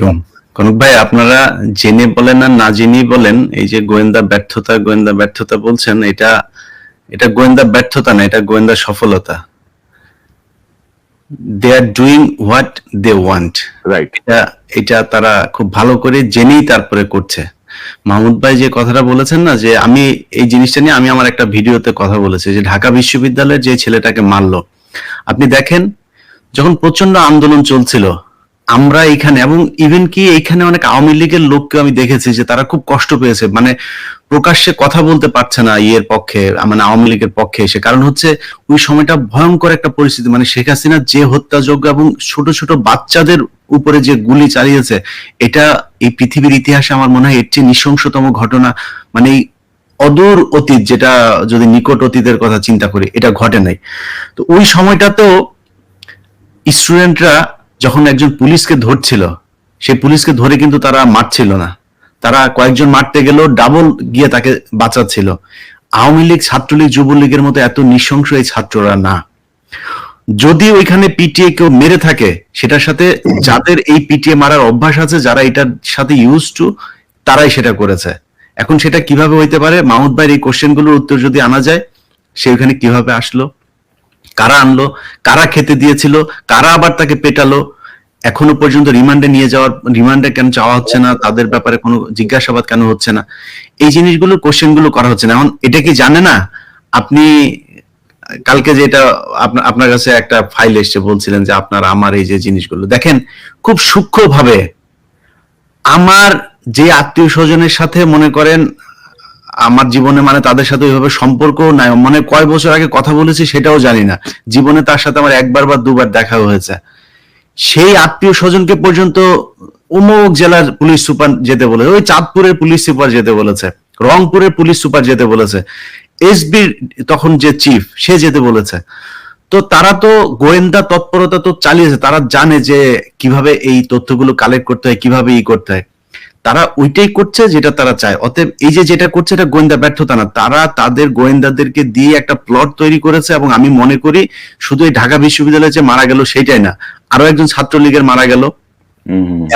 আলাইকুম কনক ভাই আপনারা জেনে বলেন আর না জেনেই বলেন এই যে গোয়েন্দা ব্যর্থতা গোয়েন্দা ব্যর্থতা বলছেন এটা এটা গোয়েন্দা ব্যর্থতা না এটা গোয়েন্দা সফলতা। They are doing what they want right এটা এটা তারা খুব ভালো করে জেনেই তারপরে করছে। মাহমুদ ভাই যে কথাটা বলেছেন না যে আমি এই জিনিসটা নিয়ে আমি আমার একটা ভিডিওতে কথা বলেছি যে ঢাকা বিশ্ববিদ্যালয়ের যে ছেলেটাকে মারলো। আপনি দেখেন যখন প্রচণ্ড আন্দোলন চলছিল আমরা এখানে এবং ইভেন কি এখানে অনেক আওয়ামী লীগের লোককে আমি দেখেছি যে তারা খুব কষ্ট পেয়েছে। মানে প্রকাশ্যে কথা বলতে পারছে না ইয়ের পক্ষে মানে আওয়ামী লীগের পক্ষে এসে। কারণ হচ্ছে ওই সময়টা ভয়ঙ্কর একটা পরিস্থিতি। মানে শেখ হাসিনা যে হত্যাযোগ্য এবং ছোট ছোট বাচ্চাদের উপরে যে গুলি চালিয়েছে, এটা এই পৃথিবীর ইতিহাসে আমার মনে হয় এর চেয়ে নৃশংসতম ঘটনা। মানে অদূর অতীত যেটা যদি নিকট অতীতের কথা চিন্তা করি, এটা ঘটে নাই। তো ওই সময়টাতেও স্টুডেন্টরা যখন একজন পুলিশকে ধরছিল, সেই পুলিশকে ধরে কিন্তু তারা মারছিল না। তারা কয়েকজন মারতে গেলেও ডাবল গিয়ে তাকে বাঁচাচ্ছিল। আওয়ামী লীগ, ছাত্রলীগ, যুবলীগের মতো এত নৃশংস এই ছাত্ররা না। যদি ওইখানে পিটিএ কেউ মেরে থাকে, সেটার সাথে যাদের এই পিটিএ মারার অভ্যাস আছে, যারা এটার সাথে ইউজ টু তারাই সেটা করেছে। এখন সেটা কীভাবে হইতে পারে? মাহমুদ ভাইয়ের এই কোশ্চেন উত্তর যদি আনা যায়, সে ওখানে কীভাবে আসলো? কারা আনলো, কারা খেতে দিয়েছিল, কারা আবার তাকে পেটালো, এখনও পর্যন্ত রিমান্ডে নিয়ে যাওয়ার, রিমান্ডে কেন চাওয়া হচ্ছে না, তাদের ব্যাপারে কোনো জিজ্ঞাসাবাদ কেন হচ্ছে না, এই জিনিসগুলো কোশ্চেনগুলো করা হচ্ছে না। এখন এটা কি জানে না? আপনি, কালকে যেটা আপনার আপনার কাছে একটা ফাইল এসছে, বলছিলেন যে আপনার, আমার এই যে জিনিসগুলো। দেখেন, খুব সূক্ষ্মভাবে আমার যে আত্মীয় স্বজনের সাথে মনে করেন আমার জীবনে মানে তাদের সাথে ওইভাবে সম্পর্ক নাই। মানে কয় বছর আগে কথা বলেছি সেটাও জানি না। জীবনে তার সাথে আমার একবার বা দুবার দেখা হয়েছে। সেই আত্মীয় স্বজনকে পর্যন্ত অমুক জেলার পুলিশ সুপার যেতে বলেছে। ওই চাঁদপুরের পুলিশ সুপার যেতে বলেছে। রংপুরের পুলিশ সুপার যেতে বলেছে। এসবির তখন যে চিফ, সে যেতে বলেছে। তো তারা তো গোয়েন্দা তৎপরতা তো চালিয়েছে। তারা জানে যে কীভাবে এই তথ্যগুলো কালেক্ট করতে হয়, কীভাবে ই করতে হয়। তারা ওইটাই করছে যেটা তারা চায়। অতএব এই যে যেটা করছে এটা গোয়েন্দা ব্যর্থতা না। তারা তাদের গোয়েন্দাদেরকে দিয়ে একটা প্লট তৈরি করেছে এবং আমি মনে করি শুধু এই ঢাকা বিশ্ববিদ্যালয়ে যে মারা গেল সেটাই না। আরও একজন ছাত্রলীগের মারা গেল।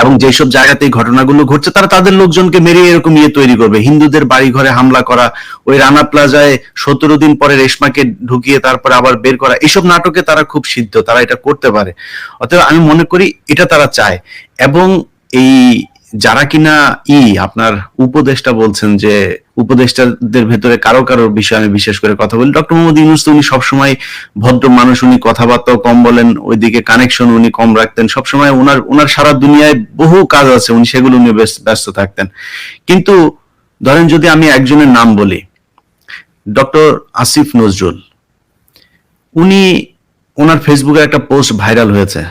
এবং যেসব জায়গাতে এই ঘটনাগুলো ঘটছে তারা তাদের লোকজনকে মেরে এরকম ইয়ে তৈরি করবে। হিন্দুদের বাড়ি ঘরে হামলা করা ওই রানা প্লাজায় সতেরো দিন পরে রেশমাকে ঢুকিয়ে তারপরে আবার বের করা এইসব নাটকে তারা খুব সিদ্ধ তারা এটা করতে পারে। অতএব আমি মনে করি এটা তারা চায়। এবং এই যারা কিনা ই, আপনার উপদেষ্টা বলছেন যে উপদেষ্টাদের ভেতরে কারও কারও বিষয়ে আমি বিশেষ করে কথা বলি। ডক্টর মোহাম্মদ ইউনুস তো উনি সবসময় ভদ্র মানুষ, উনি কথাবার্তাও কম বলেন, ওইদিকে কানেকশন উনি কম রাখতেন। সবসময় ওনার ওনার সারা দুনিয়ায় বহু কাজ আছে, উনি সেগুলো নিয়ে ব্যস্ত থাকতেন। কিন্তু ধরেন যদি আমি একজনের নাম বলি, ডক্টর আসিফ নজরুল, উনি ওনার ফেসবুকে একটা পোস্ট ভাইরাল হয়েছে।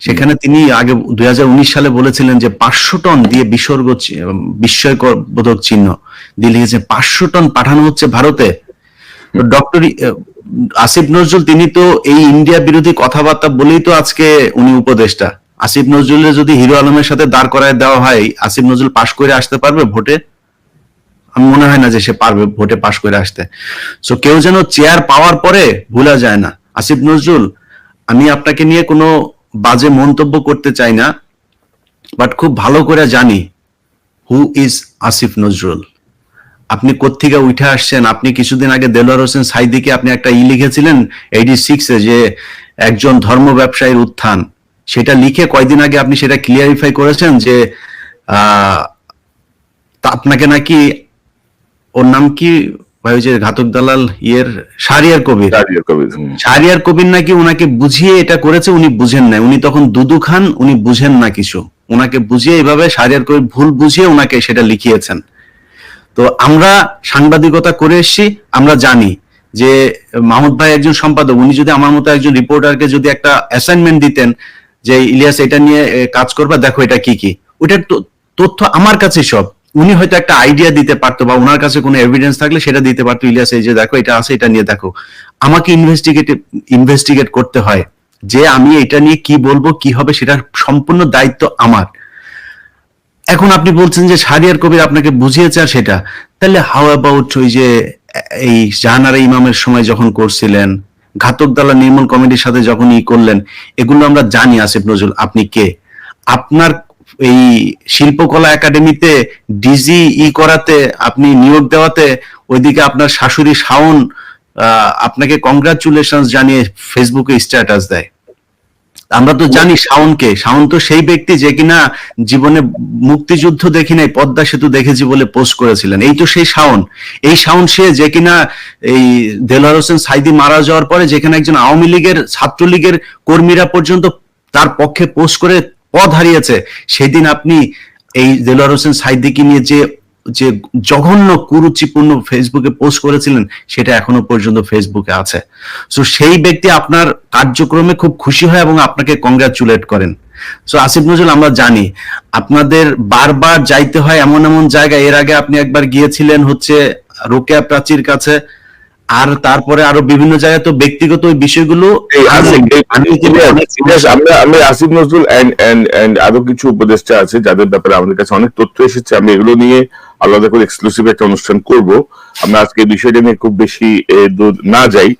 সেখানে তিনি আগে দুই হাজার উনিশ সালে বলেছিলেন যে পাঁচশো টন দিয়ে বিসর্গ বিস্ময়কর বোধক চিহ্ন দিয়ে লিখেছে পাঁচশো টন পাঠানো হচ্ছে ভারতে। ডক্টর আসিফ নজরুল, তিনি তো এই ইন্ডিয়া বিরোধী কথাবার্তা বলেই তো আজকে উনি উপদেষ্টা। আসিফ নজরুলের যদি হিরো আলমের সাথে দাঁড় করায় দেওয়া হয়, আসিফ নজরুল পাশ করে আসতে পারবে ভোটে? আমি মনে হয় না যে সে পারবে ভোটে পাশ করে আসতে। সো কেউ যেন চেয়ার পাওয়ার পরে ভুলা যায় না। আসিফ নজরুল, আমি আপনাকে নিয়ে কোনো বাজে মন্তব্য করতে চাই না বাট খুব ভালো করে জানি হু ইজ আসিফ নজরুল। আপনি কোত্থেকে উঠে আসছেন? আপনি কিছুদিন আগে দেলোয়ার হোসেন সাইদিকে আপনি একটা ই লিখেছিলেন এইটি সিক্সে যে একজন ধর্ম ব্যবসায়ীর উত্থান। সেটা লিখে কয়দিন আগে আপনি সেটা ক্লিয়ারিফাই করেছেন যে আপনাকে নাকি, ওর নাম কি? ভাই যে ঘাতক দালাল ইয়ের শারিয়ার কবির। রাজীয় কবির নাকি ওনাকে বুঝিয়ে এটা করেছে উনি বুঝেন না উনি তখন দুদু খান উনি বুঝেন না কিছু। ওনাকে বুঝিয়ে এইভাবে শাহরিয়ার কবির ভুল বুঝিয়ে ওনাকে সেটা লিখিয়েছেন। তো আমরা সাংবাদিকতা করে এসেছি আমরা জানি যে মাহমুদ ভাই একজন সম্পাদক উনি যদি আমার মতো একজন রিপোর্টারকে যদি একটা অ্যাসাইনমেন্ট দিতেন যে ইলিয়াস এটা নিয়ে কাজ করবা দেখো এটা কি কি। ওইটার তথ্য আমার কাছে সব। উনি হয়তো একটা আইডিয়া দিতে পারতো বা ওনার কাছে কোনো এভিডেন্স থাকলে সেটা দিতে পারতো, ইলিয়াস, এই যে দেখো, এটা আছে, এটা নিয়ে দেখো। আমাকে ইনভেস্টিগেট ইনভেস্টিগেট করতে হয় যে আমি এটা নিয়ে কি বলব, কি হবে, সেটার সম্পূর্ণ দায়িত্ব আমার। এখন আপনি বলছেন যে সারিয়ার কবির আপনাকে বুঝিয়েছে আর সেটা। তাহলে হাউ অ্যাবাউট ওই যে, এই জাহানারা ইমামের সময় যখন করছিলেন, ঘাতক দালা নির্মূল কমিটির সাথে যখন ই করলেন, এগুলো আমরা জানি, আসিফ নজরুল, আপনি কে? আপনার এই শিল্পকলা একাডেমিতে ডিজি ই করাতে, আপনি নিয়োগ দেওয়াতে, ওইদিকে আপনার শাশুড়ি শাওন আপনাকে কংগ্রাচুলেশন জানিয়ে ফেসবুকে স্ট্যাটাস দেয়। আমরা তো জানি শাওনকে। শাওন তো সেই ব্যক্তি যে কিনা জীবনে মুক্তিযুদ্ধ দেখি নাই, পদ্মা সেতু দেখেছি বলে পোস্ট করেছিলেন। এই তো সেই শাওন। এই শাওন সে যে কিনা এই দেলোয়ার হোসেন সাইদি মারা যাওয়ার পরে যেখানে একজন আওয়ামী লীগের, ছাত্রলীগের কর্মীরা পর্যন্ত তার পক্ষে পোস্ট করে পদ হারিয়েছে। সেদিন আপনি এই দেলোয়ার হোসেন সাইদিকে নিয়ে যে যে জঘন্য কুরুচিপূর্ণ ফেসবুকে পোস্ট করেছিলেন, সেটা এখনও পর্যন্ত ফেসবুকে আছে। সো সেই ব্যক্তি আপনার কার্যক্রমে খুব খুশি হয় এবং আপনাকে কংগ্রাচুলেট করেন। সো আসিফ নজরুল, আমরা জানি, আপনাদের বারবার যাইতে হয় এমন এমন জায়গায়। এর আগে আপনি একবার গিয়েছিলেন হচ্ছে রোকেয়া প্রাচীর কাছে। আর তারপরে আরও বিভিন্ন জায়গায় তো ব্যক্তিগত ওই বিষয়গুলো আসিফ আমরা নজরুল এন্ড আরও কিছু উপদেষ্টা আছে যাদের ব্যাপারে আমাদের কাছে অনেক তথ্য এসেছে। আমি এগুলো নিয়ে আলাদা করে এক্সক্লুসিভ একটা অনুষ্ঠান করব। আমরা আজকে এই বিষয়টা নিয়ে খুব বেশি দূর না যাই।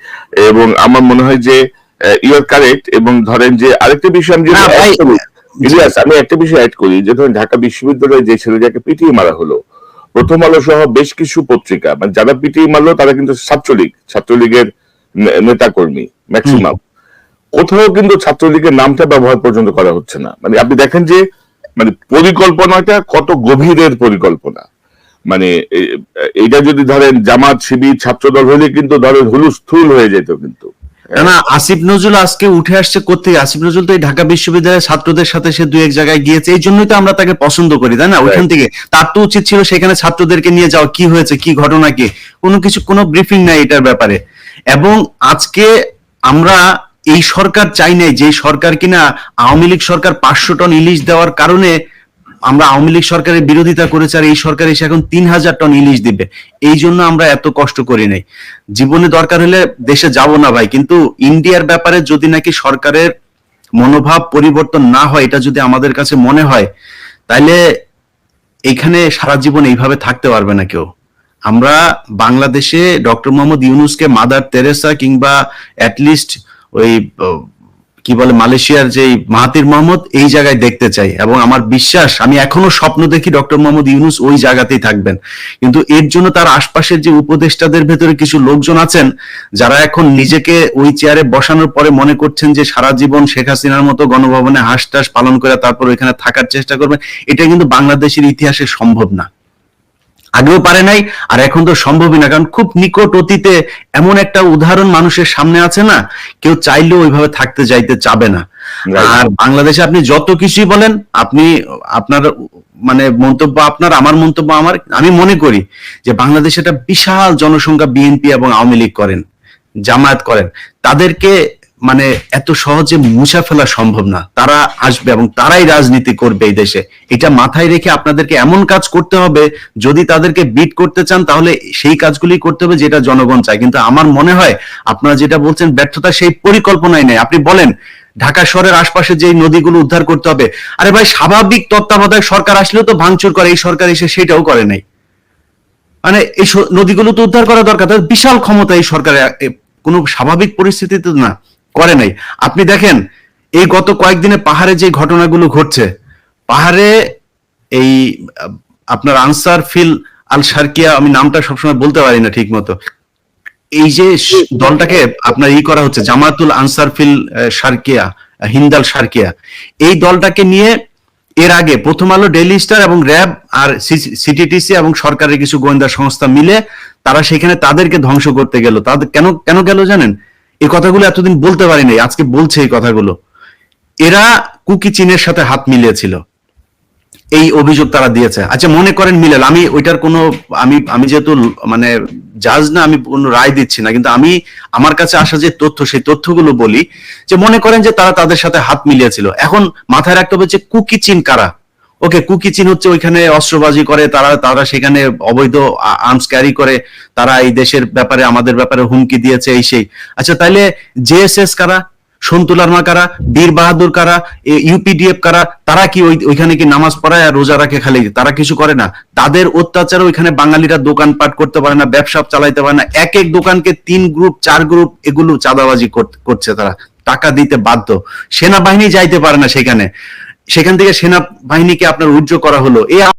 এবং আমার মনে হয় যে ইউর কারেক্ট এবং ধরেন যে আরেকটা বিষয় আমি আমি একটা বিষয় অ্যাড করি যে ধরেন ঢাকা বিশ্ববিদ্যালয়ে যে ছেলেটাকে পিটিয়ে মারা হলো প্রথম আলো সহ বেশ কিছু পত্রিকা। মানে যারা পিটিয়ে মারলো তারা কিন্তু ছাত্রলীগ ছাত্রলীগের নে- নেতাকর্মী ম্যাক্সিমাম কোথাও কিন্তু ছাত্রলীগের নামটা ব্যবহার পর্যন্ত করা হচ্ছে না। মানে আপনি দেখেন যে মানে পরিকল্পনাটা কত গভীরের পরিকল্পনা। মানে এ- এইটা যদি ধরেন জামাত শিবির ছাত্রদল হলে কিন্তু ধরেন হুলুস্থুল হয়ে যেত কিন্তু। না, আসিফ নজরুল আজকে উঠে আসছে কোথেকে আসিফ নজরুল তো এই ঢাকা বিশ্ববিদ্যালয়ের ছাত্রদের সাথে সে দুই এক জায়গায় গিয়েছে। এই জন্যই তো আমরা তাকে পছন্দ করি তাই না? ওইখান থেকে। তার তো উচিত ছিল সেখানে ছাত্রদেরকে নিয়ে যাওয়া কি হয়েছে কি ঘটনা কি? কোনো কিছু কোনো ব্রিফিং নাই এটার ব্যাপারে। এবং আজকে আমরা এই সরকার চাই নাই যে সরকার কিনা আওয়ামী লীগ সরকার পাঁচশো টন ইলিশ দেওয়ার কারণে আমরা আওয়ামী লীগ সরকারের বিরোধিতা করেছি আর এই সরকার এসে এখন তিন হাজার টন ইলিশ দিবে। এই জন্য আমরা এত কষ্ট করি নাই। জীবনে দরকার হলে দেশে যাব না ভাই, কিন্তু ইন্ডিয়ার ব্যাপারে যদি নাকি সরকারের মনোভাব পরিবর্তন না হয়, এটা যদি আমাদের কাছে মনে হয় তাহলে এখানে সারা জীবন এইভাবে থাকতে পারবে না কেউ। আমরা বাংলাদেশে ডক্টর মোহাম্মদ ইউনুসকে মাদার তেরেসা কিংবা অ্যাটলিস্ট ওই কি বলে, মালয়েশিয়ার যে মাহাতির মোহাম্মদ, এই জায়গায় দেখতে চাই। এবং আমার বিশ্বাস, আমি এখনও স্বপ্ন দেখি ডক্টর মোহাম্মদ ইউনুস ওই জায়গাতেই থাকবেন। কিন্তু এর জন্য তার আশপাশের যে উপদেষ্টাদের ভেতরে কিছু লোকজন আছেন, যারা এখন নিজেকে ওই চেয়ারে বসানোর পরে মনে করছেন যে সারা জীবন শেখ হাসিনার মতো গণভবনে হাঁস টাস পালন করে তারপর ওইখানে থাকার চেষ্টা করবেন, এটা কিন্তু বাংলাদেশের ইতিহাসে সম্ভব না। আগেও পারে নাই আর এখন তো সম্ভবই না কারণ খুব নিকট অতীতে এমন একটা উদাহরণ মানুষের সামনে আছে না কেউ চাইলেও ওইভাবে থাকতে যাইতে চাবে না। আর বাংলাদেশে আপনি যত কিছুই বলেন আপনি আপনার মানে মন্তব্য আপনার আমার মন্তব্য আমার আমি মনে করি যে বাংলাদেশে একটা বিশাল জনসংখ্যা বিএনপি এবং আওয়ামী লীগ করেন জামায়াত করেন। তাদেরকে মানে এত সহজে মুছা ফেলা সম্ভব না। তারা আসবে এবং তারাই রাজনীতি করবে এই দেশে। এটা মাথায় রেখে আপনাদেরকে এমন কাজ করতে হবে, যদি তাদেরকে বিট করতে চান, তাহলে সেই কাজগুলি করতে হবে যেটা জনগণ চায়। কিন্তু আমার মনে হয়, আপনারা যেটা বলছেন, ব্যর্থতা সেই পরিকল্পনাই নেই। আপনি বলেন, ঢাকা শহরের আশপাশে যে নদীগুলো উদ্ধার করতে হবে, আরে ভাই, স্বাভাবিক তত্ত্বাবধায়ক সরকার আসলেও তো ভাঙচুর করে। এই সরকার এসে সেটাও করে নাই। মানে এই নদীগুলো তো উদ্ধার করা দরকার। বিশাল ক্ষমতা এই সরকারের কোনো স্বাভাবিক পরিস্থিতিতে না। করে নাই। আপনি দেখেন, এই গত কয়েকদিনে পাহাড়ে যে ঘটনাগুলো ঘটছে, পাহাড়ে এই, আপনার আনসার ফিল আল সার্কিয়া আমি নামটা সবসময় বলতে পারি না ঠিক মতো এই যে দলটাকে আপনার ই করা হচ্ছে জামাতুল আনসার ফিল সার্কিয়া হিন্দাল সার্কিয়া এই দলটাকে নিয়ে এর আগে প্রথম আলো ডেইলি স্টার এবং র্যাব আর সিটিটিসি এবং সরকারের কিছু গোয়েন্দা সংস্থা মিলে তারা সেখানে তাদেরকে ধ্বংস করতে গেল। তাদের কেন কেন গেল জানেন? এই কথাগুলো এতদিন বলতে পারি নাই আজকে বলছে এই কথাগুলো। এরা কুকি চীনের সাথে হাত মিলিয়েছিল। এই অভিযোগ তারা দিয়েছে। আচ্ছা মনে করেন মিলেল, আমি ওইটার কোনো, আমি আমি যেহেতু মানে জাজ না, আমি কোনো রায় দিচ্ছি না, কিন্তু আমি, আমার কাছে আসা যে তথ্য, সেই তথ্যগুলো বলি, যে মনে করেন যে তারা তাদের সাথে হাত মিলিয়েছিল। এখন মাথায় রাখতে হবে যে কুকি চীন কারা? ওকে কুকি চীন হচ্ছে ওইখানে অস্ত্রবাজি করে, তারা তারা সেখানে অবৈধ আর্মস ক্যারি করে, তারা এই দেশের ব্যাপারে, আমাদের ব্যাপারে হুমকি দিয়েছে, এই সেই। আচ্ছা তাইলে জেএসএস কারা? সন্তুলার মা কারা? বীর বাহাদুর কারা? ইউপিডিএফ কারা? তারা কি ওইখানে কি নামাজ পড়ায় আর রোজা রাখে খালি? তারা কিছু করে না। তাদের অত্যাচার ওইখানে বাঙালিরা দোকানপাট করতে পারে না, ব্যবসা চালাইতে পারে না। এক এক দোকানকে তিন গ্রুপ চার গ্রুপ এগুলো চাঁদাবাজি কর- করছে তারা। টাকা দিতে বাধ্য। সেনাবাহিনী যাইতে পারে না সেখানে। সেখান থেকে সেনাবাহিনীকে আপনার উজ্জ করা হলো। এই